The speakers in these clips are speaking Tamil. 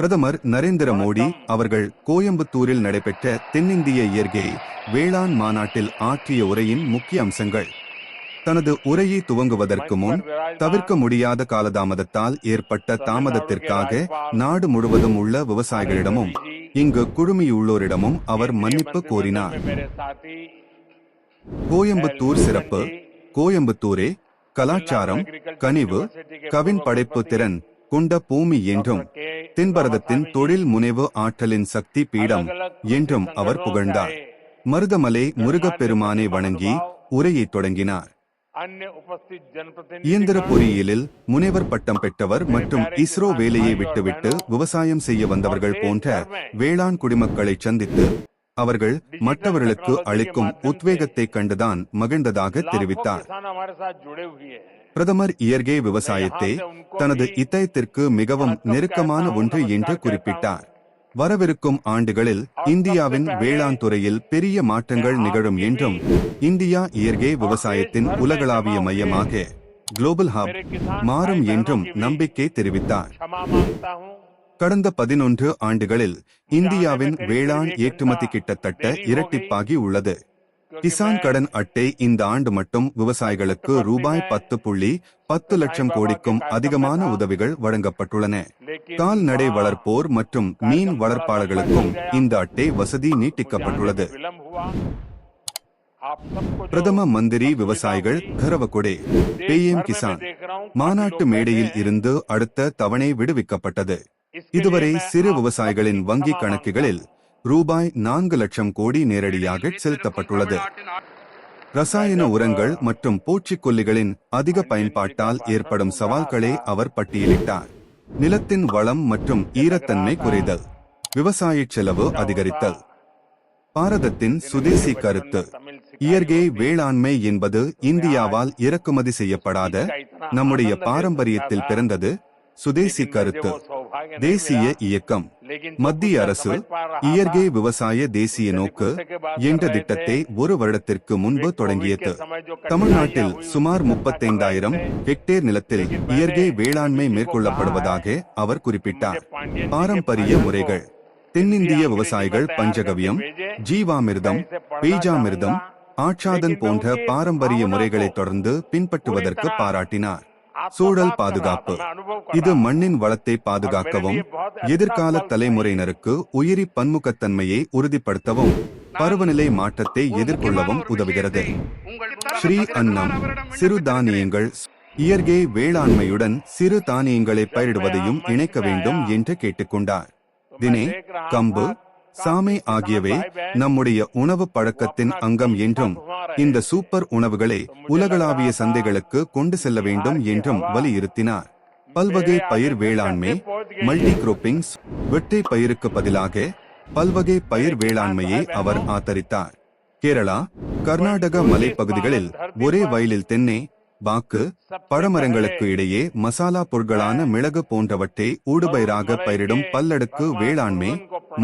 பிரதமர் நரேந்திர மோடி அவர்கள் கோயம்புத்தூரில் நடைபெற்ற தென்னிந்திய இயற்கை வேளாண் மாநாட்டில் ஆற்றிய உரையின் முக்கிய அம்சங்கள். தனது உரையை துவங்குவதற்கு முன் தவிர்க்க முடியாத காலதாமதத்தால் ஏற்பட்ட தாமதத்திற்காக நாடு முழுவதும் உள்ள விவசாயிகளிடமும் இங்கு குழுமியுள்ளோரிடமும் அவர் மன்னிப்பு கோரினார். கோயம்புத்தூர் சிறப்பு கோயம்புத்தூரே கலாச்சாரம் கனிவு கவின் படைப்பு திறன் கொண்ட பூமி என்றும் தென்பரதத்தின் தொழில் முனைவு ஆற்றலின் சக்தி பீடம் என்றும் அவர் புகழ்ந்தார். மருதமலை முருகப்பெருமானை வணங்கி உரையை தொடங்கினார். இயந்திர பொறியியலில் முனைவர் பட்டம் பெற்றவர் மற்றும் இஸ்ரோ வேலையை விட்டுவிட்டு விவசாயம் செய்ய வந்தவர்கள் போன்ற வேளாண் குடிமக்களை சந்தித்து அவர்கள் மற்றவர்களுக்கு அளிக்கும் உத்வேகத்தை கண்டுதான் மகிழ்ந்ததாக தெரிவித்தார். பிரதமர் இயற்கை விவசாயத்தை தனது இதயத்திற்கு மிகவும் நெருக்கமான ஒன்று என்று குறிப்பிட்டார். வரவிருக்கும் ஆண்டுகளில் இந்தியாவின் வேளாண் துறையில் பெரிய மாற்றங்கள் நிகழும் என்றும் இந்தியா இயற்கை விவசாயத்தின் உலகளாவிய மையமாக குளோபல் ஹப் மாறும் என்றும் நம்பிக்கை தெரிவித்தார். கடந்த பதினொன்று ஆண்டுகளில் இந்தியாவின் வேளாண் ஏற்றுமதி கிட்டத்தட்ட இரட்டிப்பாகி உள்ளது. கிசான் கடன் அட்டை இந்த ஆண்டு மட்டும் விவசாயிகளுக்கு ரூபாய் பத்து புள்ளி பத்து லட்சம் கோடிக்கும் அதிகமான உதவிகள் வழங்கப்பட்டுள்ளன. கால்நடை வளர்ப்போர் மற்றும் மீன் வளர்ப்பாளர்களுக்கும் இந்த அட்டை வசதி நீட்டிக்கப்பட்டுள்ளது. பிரதம மந்திரி விவசாயிகள் கரவகொடே பிஎம் கிசான் மாநாட்டு மேடையில் இருந்து அடுத்த தவணை விடுவிக்கப்பட்டது. இதுவரை சிறு விவசாயிகளின் வங்கி கணக்குகளில் ரூபாய் நான்கு லட்சம் கோடி நேரடியாக செலுத்தப்பட்டுள்ளது. ரசாயன உரங்கள் மற்றும் பூச்சிக்கொல்லிகளின் அதிக பயன்பாட்டால் ஏற்படும் சவால்களை அவர் பட்டியலிட்டார். நிலத்தின் வளம் மற்றும் ஈரத்தன்மை குறைதல் விவசாய செலவு அதிகரித்தல். பாரதத்தின் சுதேசி கருத்து இயற்கை வேளாண்மை என்பது இந்தியாவால் இறக்குமதி செய்யப்படாத நம்முடைய பாரம்பரியத்தில் பிறந்தது சுதேசி கருத்து. தேசிய இயக்கம். மத்திய அரசு இயற்கை விவசாய தேசிய நோக்கு என்ற திட்டத்தை ஒரு வருடத்திற்கு முன்பு தொடங்கியது. தமிழ்நாட்டில் சுமார் முப்பத்தைந்தாயிரம் ஹெக்டேர் நிலத்தில் இயற்கை வேளாண்மை மேற்கொள்ளப்படுவதாக அவர் குறிப்பிட்டார். பாரம்பரிய முறைகள். தென்னிந்திய விவசாயிகள் பஞ்சகவியம் ஜீவாமிர்தம் பீஜாமிர்தம் ஆச்சாதன் போன்ற பாரம்பரிய முறைகளை தொடர்ந்து பின்பற்றுவதற்கு பாராட்டினார். சூழல் பாதுகாப்பு. இது மண்ணின் வளத்தை பாதுகாக்கவும் எதிர்கால தலைமுறையினருக்கு உயிரி பன்முகத்தன்மையை உறுதிப்படுத்தவும் பருவநிலை மாற்றத்தை எதிர்கொள்ளவும் உதவுகிறது. ஸ்ரீ அன்னம் சிறு தானியங்கள் இயற்கை வேளாண்மையுடன் சிறு தானியங்களை பயிரிடுவதையும் இணைக்க வேண்டும் என்று கேட்டுக்கொண்டார். தினே கம்பு சாமை ஆகியவை நம்முடைய உணவு பழக்கத்தின் அங்கம் என்றும் இந்த சூப்பர் உணவுகளை உலகளாவிய சந்தைகளுக்கு கொண்டு செல்ல வேண்டும் என்றும் வலியுறுத்தினார். பல்வகை பயிர் வேளாண்மை மல்டி குரோப்பிங்ஸ் வெட்டை பயிருக்கு பதிலாக பல்வகை பயிர் வேளாண்மையை அவர் ஆதரித்தார். கேரளா கர்நாடக மலைப்பகுதிகளில் ஒரே வயலில் தென்னை பாக்கு பழமரங்களுக்கு இடையே மசாலா பொருட்களான மிளகு போன்றவற்றை ஊடுபயிராக பயிரிடும் பல்லடுக்கு வேளாண்மை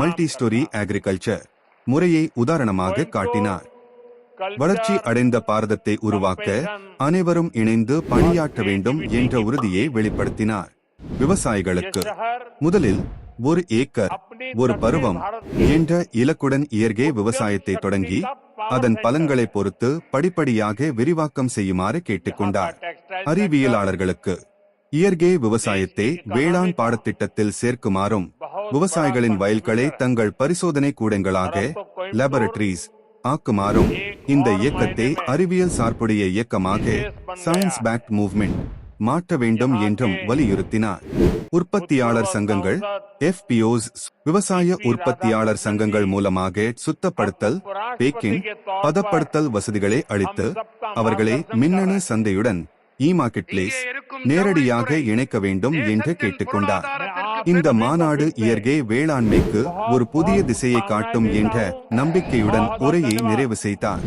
மல்டி ஸ்டோரி அக்ரிகல்ச்சர் முறையை உதாரணமாக காட்டினார். வளர்ச்சி அடைந்த பாரதத்தை உருவாக்க அனைவரும் இணைந்து பணியாற்ற வேண்டும் என்ற உறுதியை வெளிப்படுத்தினார். விவசாயிகளுக்கு முதலில் ஒரு ஏக்கர் ஒரு பருவம் என்ற இலக்குடன் இயற்கை விவசாயத்தை தொடங்கி அதன் பலன்களை பொறுத்து படிப்படியாக விரிவாக்கம் செய்யுமாறு கேட்டுக்கொண்டார். அறிவியலாளர்களுக்கு இயற்கை விவசாயத்தை வேளாண் பாடத்திட்டத்தில் சேர்க்குமாறும் விவசாயிகளின் வயல்களை தங்கள் பரிசோதனை கூடங்களாக லேபரட்டரிஸ் ஆக்குமாறும் இந்த இயக்கத்தை அறிவியல் சார்புடைய இயக்கமாக சயின்ஸ் பேக்ட் மூவ்மெண்ட் மாற்ற வேண்டும் என்றும் வலியுறுத்தினார். உற்பத்தியாளர் சங்கங்கள் எஃபிஓஸ் விவசாய உற்பத்தியாளர் சங்கங்கள் மூலமாக சுத்தப்படுத்தல் பேக்கிங் பதப்படுத்தல் வசதிகளை அளித்து அவர்களை மின்னணு சந்தையுடன் இ மார்க்கெட் பிளேஸ் நேரடியாக இணைக்க வேண்டும் என்று கேட்டுக்கொண்டார் இந்த மாநாடு இயற்கை வேளாண்மைக்கு ஒரு புதிய திசையை காட்டும் என்ற நம்பிக்கையுடன் உரையை நிறைவு செய்தார்.